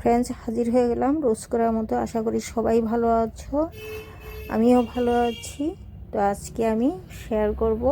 Friends হাজির হয়ে গেলাম। রোজ করার মতো আশা করি সবাই ভালো আছো। আমিও ভালো আছি। তো আজকে আমি শেয়ার করব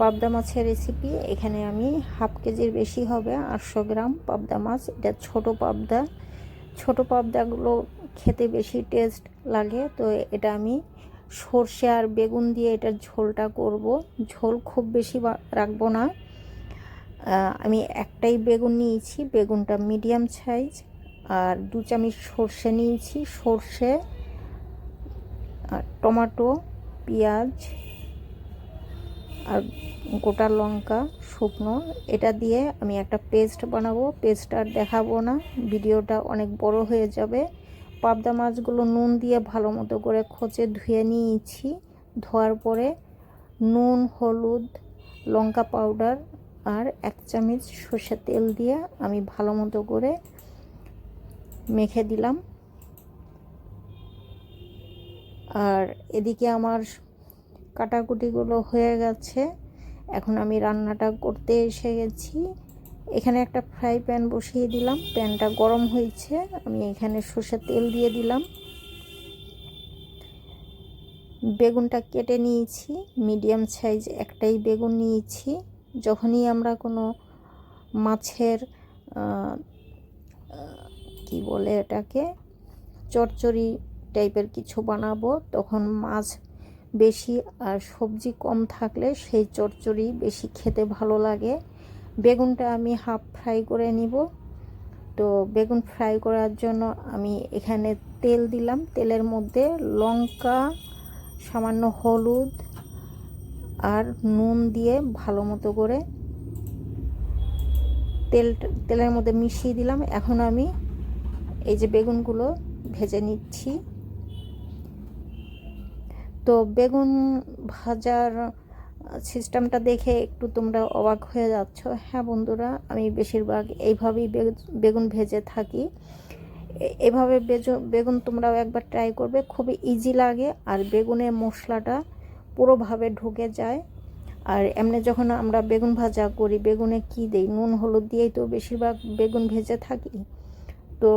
পাবদা মাছের রেসিপি এখানে আমি হাফ কেজির বেশি হবে, আটশো গ্রাম পাবদা মাছ। এটা ছোট পাবদা। ছোট পাবদাগুলো খেতে বেশি টেস্ট লাগে। তো এটা আমি সর্ষে আর বেগুন দিয়ে এটার ঝোলটা করব। ঝোল খুব বেশি রাখব না। আমি একটাই বেগুন নিয়েছি। বেগুনটা মিডিয়াম সাইজ আর দু চামচ সর্ষে নিয়েছি, সর্ষে আর টমেটো, পেঁয়াজ আর গোটা লঙ্কা, শুকনো। এটা দিয়ে আমি একটা পেস্ট বানাবো। পেস্ট আর দেখাবো না, ভিডিওটা অনেক বড় হয়ে যাবে। পাবদা মাছগুলো নুন দিয়ে ভালো মতো করে খোঁচে ধুয়ে নিয়েছি। ধোয়ার পরে নুন, হলুদ, লঙ্কা পাউডার আর এক চামচ সর্ষের তেল দিয়ে আমি ভালো মতো করে মেখে দিলাম। আর এদিকে আমার কাটাকুটিগুলো হয়ে গেছে। এখন আমি রান্নাটা করতে এসে গেছি। এখানে একটা ফ্রাই প্যান বসিয়ে দিলাম। প্যানটা গরম হয়েছে। আমি এখানে সর্ষের তেল দিয়ে দিলাম। বেগুনটা কেটে নিয়েছি। মিডিয়াম সাইজ একটাই বেগুন নিয়েছি। যখনই আমরা কোনো মাছের কি বলে এটাকে? চচ্চড়ি টাইপের কিছু বানাবো। তখন মাছ বেশি আর সবজি কম থাকলে সেই চচ্চড়ি বেশি খেতে ভালো লাগে। বেগুনটা আমি হাফ ফ্রাই করে নিব। তো বেগুন ফ্রাই করার জন্য আমি এখানে তেল দিলাম। তেলের মধ্যে লঙ্কা, সামান্য হলুদ আর নুন দিয়ে ভালো মতো করে তেল, তেলের মধ্যে মিশিয়ে দিলাম। এখন আমি এই যে বেগুনগুলো ভেজে নিচ্ছি। তো বেগুন ভাজার সিস্টেমটা দেখে একটু তোমরা অবাক হয়ে যাচ্ছ। হ্যাঁ বন্ধুরা, আমি বেশিরভাগ এইভাবেই বেগুন ভেজে থাকি। এভাবে বেগুন তোমরাও একবার ট্রাই করবে, খুবই ইজি লাগে। আর বেগুনের মশলাটা পুরোভাবে ঢুকে যায়। আর এমনি যখন আমরা বেগুন ভাজা করি, বেগুনে কি দেই? নুন, হলুদ দিয়েই তো বেশিরভাগ বেগুন ভেজে থাকি। তো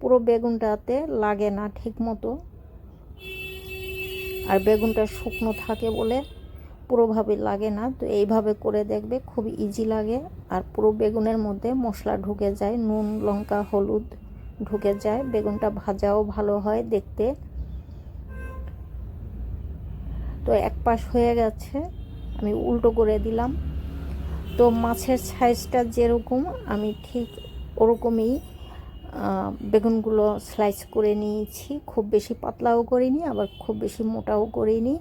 পুরো বেগুনটাতে লাগে না ঠিক মতো আর বেগুনটা শুকনো থাকে বলে পুরোভাবে লাগে না। তো এইভাবে করে দেখবে খুব ইজি লাগে। আর পুরো বেগুনের মধ্যে মশলা ঢুকে যায়, নুন, লঙ্কা, হলুদ ঢুকে যায়। বেগুনটা ভাজাও ভালো হয় দেখতে। তো এক পাশ হয়ে গেছে, আমি উল্টো করে দিলাম। তো মাছের সাইজটা যেরকম, আমি ঠিক ওরকমই বেগুনগুলো স্লাইস করে নিয়েছি। খুব বেশি পাতলাও করিনি, আবার খুব বেশি মোটাও করিনি।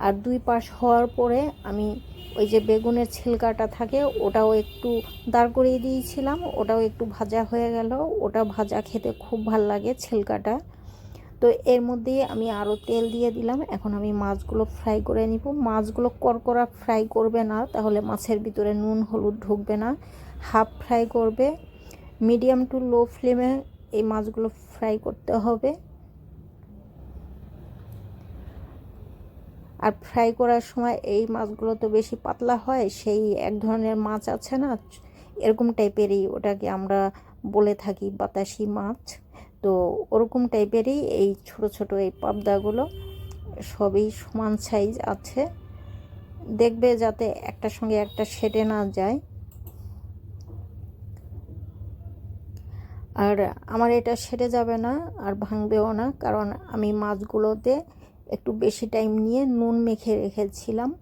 আর দুই পাশ হওয়ার পরে আমি ওই যে বেগুনের ছিলকাটা থাকে, ওটাও একটু দাঁড় করিয়ে দিয়েছিলাম। ওটাও একটু ভাজা হয়ে গেল। ওটা ভাজা খেতে খুব ভালো লাগে ছিলকাটা। তো এর মধ্যে আমি আরও তেল দিয়ে দিলাম। এখন আমি মাছগুলো ফ্রাই করে নিব। মাছগুলো করকরা ফ্রাই করবে না, তাহলে মাছের ভিতরে নুন, হলুদ ঢুকবে না। হাফ ফ্রাই করবে। মিডিয়াম টু লো ফ্লেমে এই মাছগুলো ফ্রাই করতে হবে। আর ফ্রাই করার সময় এই মাছগুলো তো বেশি পাতলা হয়, সেই এক ধরনের মাছ আছে না, এরকম টাইপেরই ওটাকে আমরা বলে থাকি বাতাসি মাছ। তো ওরকম টাইপেরই এই ছোট ছোট এই পাবদাগুলো সবই সমান সাইজ আছে। দেখবে যাতে একটার সঙ্গে একটা সেটে না যায়। আর আমার এটা সেরে যাবে না আর ভাঙবেও না। কারণ আমি মাছগুলোতে একটু বেশি টাইম নিয়ে নুন মেখে রেখেছিলাম।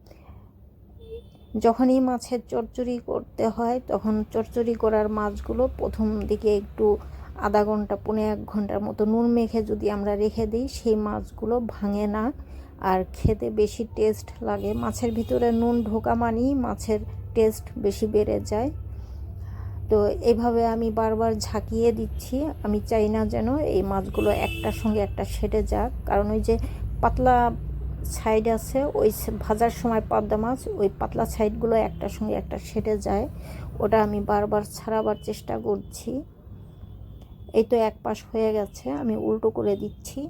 যখনই মাছের চচ্চড়ি করতে হয়, তখন চচ্চড়ি করার মাছগুলো প্রথম দিকে একটু আধা ঘণ্টা পনেরো এক ঘণ্টার মতো নুন মেখে যদি আমরা রেখে দিই, সেই মাছগুলো ভাঙে না। আর খেতে বেশি টেস্ট লাগে। মাছের ভিতরে নুন ঢোকা মানেই মাছের টেস্ট বেশি বেড়ে যায়। তো এইভাবে আমি বারবার ঝাঁকিয়ে দিচ্ছি। আমি চাই না যেন এই মাছগুলো একটার সঙ্গে একটা সেটে যাক। কারণ ওই যে পাতলা সাইড আছে, ওই ভাজার সময় পাবদা মাছ, ওই পাতলা সাইডগুলো একটার সঙ্গে একটা সেটে যায়। ওটা আমি বারবার ছাড়াবার চেষ্টা করছি। এই তো এক পাশ হয়ে গেছে, আমি উল্টো করে দিচ্ছি।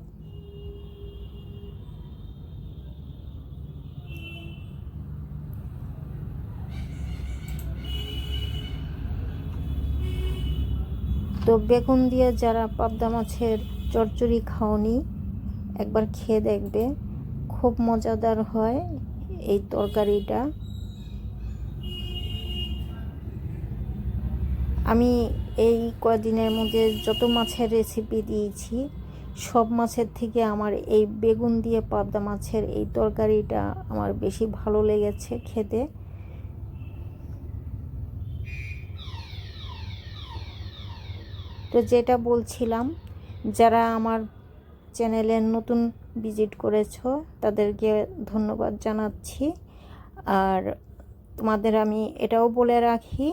তো বেগুন দিয়ে যারা পাবদা মাছের চচ্চড়ি খাওনি, একবার খেয়ে দেখবে। খুব মজাদার হয় এই তরকারিটা। আমি এই কদিনের মধ্যে যত মাছের রেসিপি দিয়েছি, সব মাছের থেকে আমার এই বেগুন দিয়ে পাবদা মাছের এই তরকারিটা আমার বেশি ভালো লেগেছে খেতে। তো যেটা বলছিলাম, যারা আমার চ্যানেলে নতুন ভিজিট করেছ, তাদেরকে ধন্যবাদ জানাচ্ছি। আর তোমাদের আমি এটাও বলে রাখি,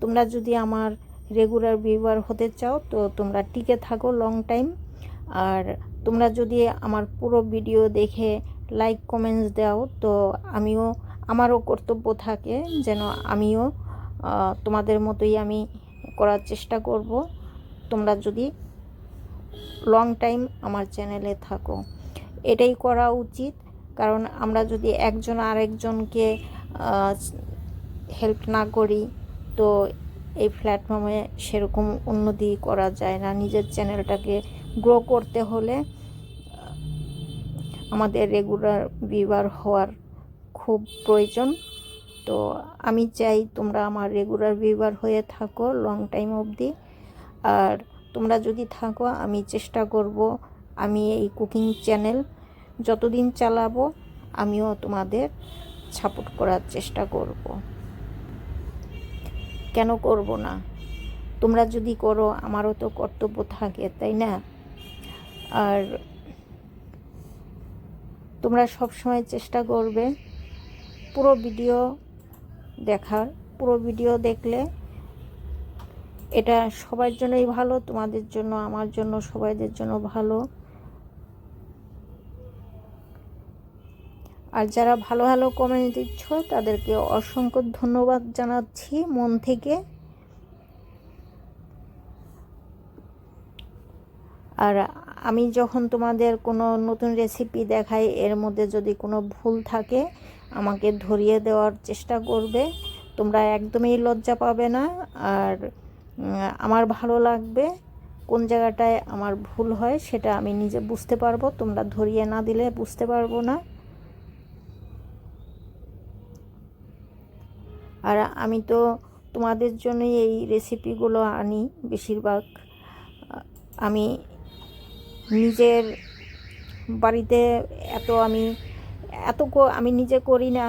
তোমরা যদি আমার রেগুলার ভিউয়ার হতে চাও, তো তোমরা টিকে থাকো লং টাইম। আর তোমরা যদি আমার পুরো ভিডিও দেখে লাইক, কমেন্টস দাও, তো আমিও, আমারও কর্তব্য থাকে যেন আমিও তোমাদের মতোই আমি করার চেষ্টা করব। তোমরা যদি লং টাইম আমার চ্যানেলে থাকো। এটাই করা উচিত, কারণ আমরা যদি একজন আরেকজনকে হেল্প না করি, তো এই প্ল্যাটফর্মে সেরকম উন্নতি করা যায় না। নিজের চ্যানেলটাকে গ্রো করতে হলে, আমাদের রেগুলার ভিউয়ার হওয়ার খুব প্রয়োজন। তো আমি চাই তোমরা আমার রেগুলার ভিউয়ার হয়ে থাকো লং টাইম অবধি। আর তোমরা যদি থাকো, আমি চেষ্টা করব আমি এই কুকিং চ্যানেল যতদিন চালাবো, আমিও তোমাদের সাপোর্ট করার চেষ্টা করব। কেন করব না? তোমরা যদি করো, আমারও তো কর্তব্য থাকে, তাই না? আর তোমরা সব সময় চেষ্টা করবে পুরো ভিডিও দেখার, পুরো ভিডিও দেখলে এটা সবার জন্যই ভালো, তোমাদের জন্য, আমার জন্য, সবাইদের জন্য ভালো। আর যারা ভালো ভালো কমেন্ট দিচ্ছ, তাদেরকে অসংখ্য ধন্যবাদ জানাচ্ছি মন থেকে। আর আমি যখন তোমাদের কোনো নতুন রেসিপি দেখাই, এর মধ্যে যদি কোনো ভুল থাকে, আমাকে ধরিয়ে দেওয়ার চেষ্টা করবে। তোমরা একদমই লজ্জা পাবে না। আর আমার ভালো লাগবে, কোন জায়গাটায় আমার ভুল হয় সেটা আমি নিজে বুঝতে পারব, তোমরা ধরিয়ে না দিলে বুঝতে পারব না। আর আমি তো তোমাদের জন্যই এই রেসিপিগুলো আনি বেশিরভাগ। আমি নিজের বাড়িতে এত আমি এত আমি নিজে করি না।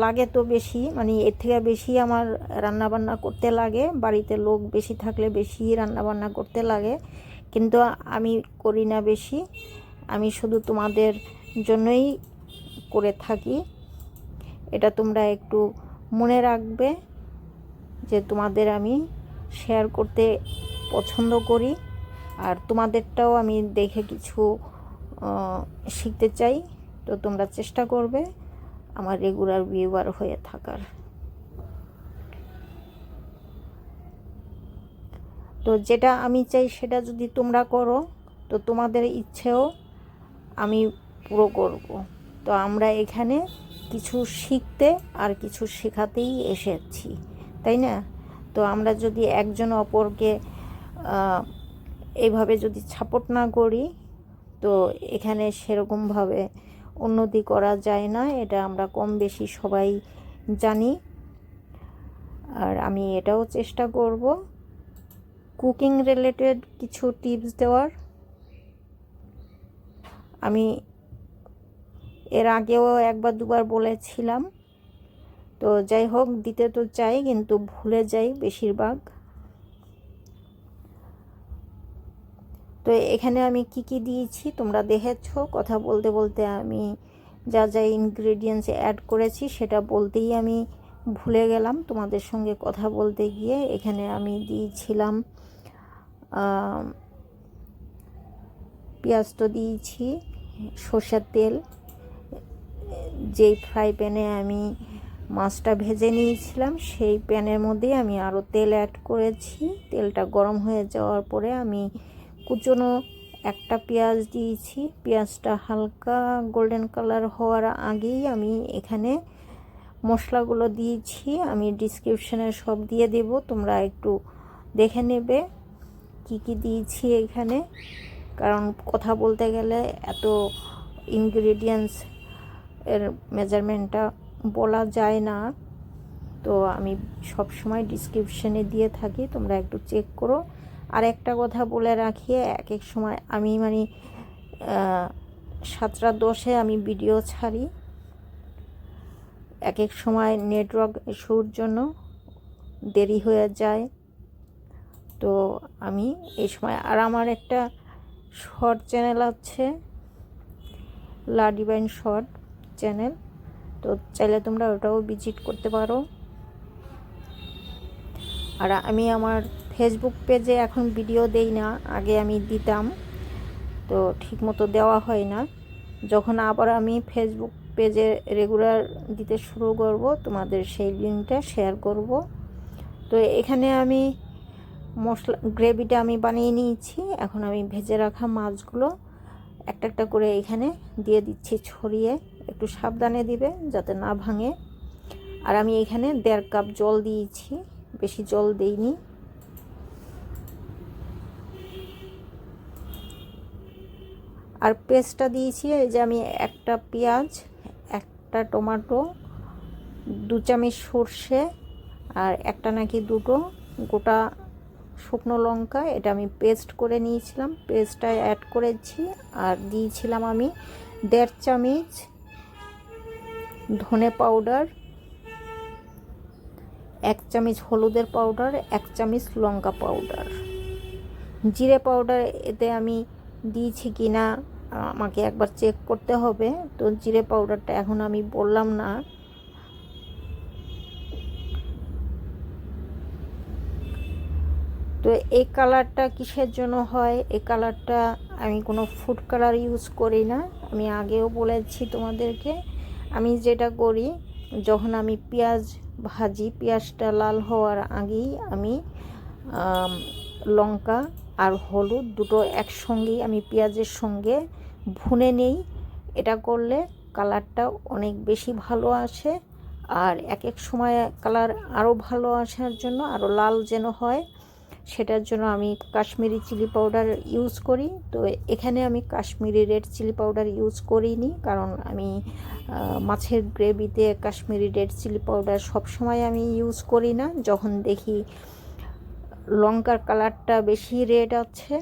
লাগে তো বেশি মানে এর থেকে বেশি আমার রান্নাবান্না করতে লাগে, বাড়িতে লোক বেশি থাকলে বেশি রান্নাবান্না করতে লাগে, কিন্তু আমি করি না বেশি, আমি শুধু তোমাদের জন্যই করে থাকি, এটা তোমরা একটু মনে রাখবে যে তোমাদের আমি শেয়ার করতে পছন্দ করি, আর তোমাদেরটাও আমি দেখে কিছু শিখতে চাই, তো তোমরা চেষ্টা করবে। আমার রেগুলার ভিউয়ার হয়ে থাকার। তো যেটা আমি চাই সেটা যদি তোমরা করো, তো তোমাদের ইচ্ছেও আমি পুরো করব। তো আমরা এখানে কিছু শিখতে আর কিছু শেখাতেই এসেছি, তাই না? তো আমরা যদি একজন অপরকে এইভাবে যদি সাপোর্ট না করি, তো এখানে সেরকমভাবে উন্নতি করা যায় না, এটা আমরা কম বেশি সবাই জানি। আর আমি এটাও চেষ্টা করব। কুকিং রিলেটেড কিছু টিপস দেওয়ার। আমি এর আগেও একবার দুবার বলেছিলাম। তো যাই হোক, দিতে তো চাই, কিন্তু ভুলে যাই বেশিরভাগ। তো এখানে আমি কি কি দিয়েছি? তোমরা দেখেছ, কথা বলতে বলতে আমি যা যা ইনগ্রেডিয়েন্টস অ্যাড করেছি সেটা বলতেই আমি ভুলে গেলাম। তোমাদের সঙ্গে কথা বলতে গিয়ে এখানে আমি দিয়েছিলাম পেঁয়াজ তো দিয়েছি, সর্ষের তেল। যেই ফ্রাই প্যানে আমি মাছটা ভেজে নিয়েছিলাম, সেই প্যানের মধ্যেই আমি আরও তেল অ্যাড করেছি। তেলটা গরম হয়ে যাওয়ার পরে আমি কুচনো একটা পেঁয়াজ দিয়েছি। পেঁয়াজটা হালকা গোল্ডেন কালার হওয়ার আগেই আমি এখানে মশলাগুলো দিয়েছি। আমি ডিসক্রিপশানে সব দিয়ে দেব, তোমরা একটু দেখে নেবে কি কি দিয়েছি এখানে। কারণ কথা বলতে গেলে এত ইনগ্রেডিয়েন্টস এর মেজারমেন্টটা বলা যায় না। তো আমি সব সময় ডিসক্রিপশনে দিয়ে থাকি, তোমরা একটু চেক করো। আর একটা কথা বলে রাখি, এক এক সময় আমি মানে সাতটা দশে আমি ভিডিও ছাড়ি। এক এক সময় নেটওয়ার্ক ইস্যুর জন্য দেরি হয়ে যায়। তো আমি এই সময়, আর আমার একটা শর্ট চ্যানেল আছে লা ডিভাইন শর্ট চ্যানেল তো চাইলে তোমরা ওটাও ভিজিট করতে পারো। আর আমি আমার ফেসবুক পেজে এখন ভিডিও দেই না, আগে আমি দিতাম। তো ঠিকমতো দেওয়া হয় না। যখন আবার আমি ফেসবুক পেজে রেগুলার দিতে শুরু করব, তোমাদের সেই লিঙ্কটা শেয়ার করব। তো এখানে আমি মশলা গ্রেভিটা আমি বানিয়ে নিয়েছি। এখন আমি ভেজে রাখা মাছগুলো একটা একটা করে এখানে দিয়ে দিচ্ছি ছড়িয়ে। একটু সাবধানে দিবে যাতে না ভাঙে। আর আমি এখানে দেড় কাপ জল দিয়েছি। বেশি জল দেইনি। আর পেস্টটা দিয়েছি, এই যে আমি একটা পেঁয়াজ, একটা টমেটো, দু চামচ সর্ষে আর একটা নাকি দুটো গোটা শুকনো লঙ্কা, এটা আমি পেস্ট করে নিয়েছিলাম। পেস্টটা অ্যাড করেছি আর দিয়েছিলাম আমি দেড় চামচ ধনে পাউডার এক চামচ হলুদের পাউডার এক চামচ লঙ্কা পাউডার জিরে পাউডার এতে আমি দিয়েছি কি না আমাকে একবার চেক করতে হবে। তো জিরে পাউডারটা এখন আমি বললাম না। তো এই কালারটা কিসের জন্য হয়? এই কালারটা আমি কোনো ফুড কালার ইউজ করি না। আমি আগেও বলেছি তোমাদেরকে। আমি যেটা করি, যখন আমি পেঁয়াজ ভাজি, পেঁয়াজটা লাল হওয়ার আগেই আমি, লঙ্কা আর হলুদ দুটো একসঙ্গেই আমি পেঁয়াজের সঙ্গে ভুনে নেই। এটা করলে কালারটা অনেক বেশি ভালো আসে। আর এক এক সময় কালার আরও ভালো আসার জন্য, আরও লাল যেন হয়, সেটার জন্য আমি কাশ্মীরি চিলি পাউডার ইউজ করি। তো এখানে আমি Kashmiri red chilli powder use করিনি, কারণ আমি মাছের গ্রেভিতে কাশ্মীরি রেড চিলি পাউডার সবসময় আমি ইউজ করি না। যখন দেখি লঙ্কার কালারটা বেশি রেড আছে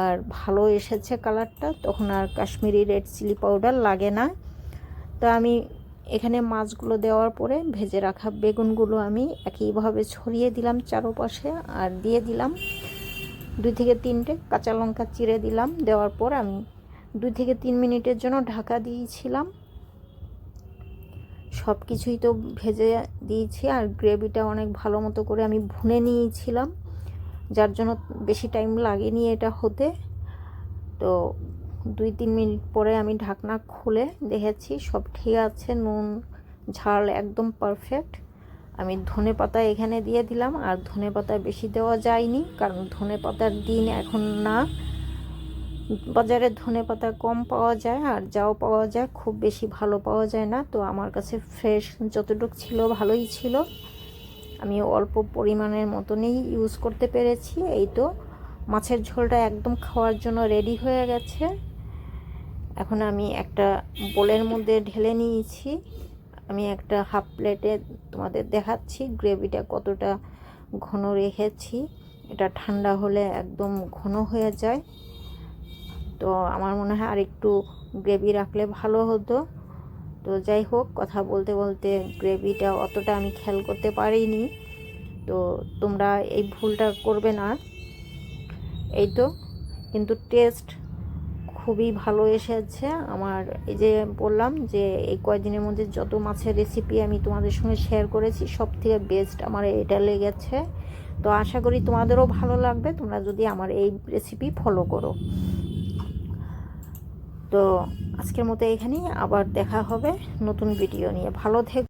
আর ভালো এসেছে কালারটা, তখন আর কাশ্মীরি রেড চিলি পাউডার লাগে না। তো আমি এখানে মাছগুলো দেওয়ার পরে ভেজে রাখা বেগুনগুলো আমি একইভাবে ছড়িয়ে দিলাম চারোপাশে আর দিয়ে দিলাম দুই থেকে তিনটে কাঁচা লঙ্কা চিড়ে দিলাম। দেওয়ার পর আমি দুই থেকে তিন মিনিটের জন্য ঢাকা দিয়েছিলাম। সব কিছুই তো ভেজে দিয়েছি আর গ্রেভিটা অনেক ভালো মতো করে আমি ভুনে নিয়েছিলাম। যার জন্য বেশি টাইম লাগেনি এটা হতে। তো দুই তিন মিনিট পরে আমি ঢাকনা খুলে দেখেছি সব ঠিক আছে, নুন, ঝাল একদম পারফেক্ট আমি ধনে পাতা এখানে দিয়ে দিলাম, আর ধনে পাতা বেশি দেওয়া যায়নি, কারণ ধনে পাতার দিন এখন না। বাজারে ধনে পাতা কম পাওয়া যায়, আর যাও পাওয়া যায়, খুব বেশি ভালো পাওয়া যায় না। তো আমার কাছে ফ্রেশ যতটুকু ছিল ভালোই ছিল। আমি অল্প পরিমাণের মতনই ইউজ করতে পেরেছি। এই তো মাছের ঝোলটা একদম খাওয়ার জন্য রেডি হয়ে গেছে। এখন আমি একটা বোলের মধ্যে ঢেলে নিয়েছি। আমি একটা হাফ প্লেটে তোমাদের দেখাচ্ছি গ্রেভিটা কতটা ঘন রেখেছি। এটা ঠান্ডা হলে একদম ঘন হয়ে যায়। তো আমার মনে হয় আর একটু গ্রেভি রাখলে ভালো হতো। তো যাই হোক, কথা বলতে বলতে গ্রেভিটা অতটা আমি খেয়াল করতে পারিনি। তো তোমরা এই ভুলটা করবে না। এই তো, কিন্তু টেস্ট খুবই ভালো এসেছে। আমার এই যে বললাম যে, এই কয়েকদিনের মধ্যে যত মাছের রেসিপি আমি তোমাদের সঙ্গে শেয়ার করেছি সব থেকে বেস্ট আমার এটা লেগেছে। তো আশা করি তোমাদেরও ভালো লাগবে। তোমরা যদি আমার এই রেসিপি ফলো করো। তো আজকের মতো এখানেই আবার দেখা হবে নতুন ভিডিও নিয়ে। ভালো থেকো।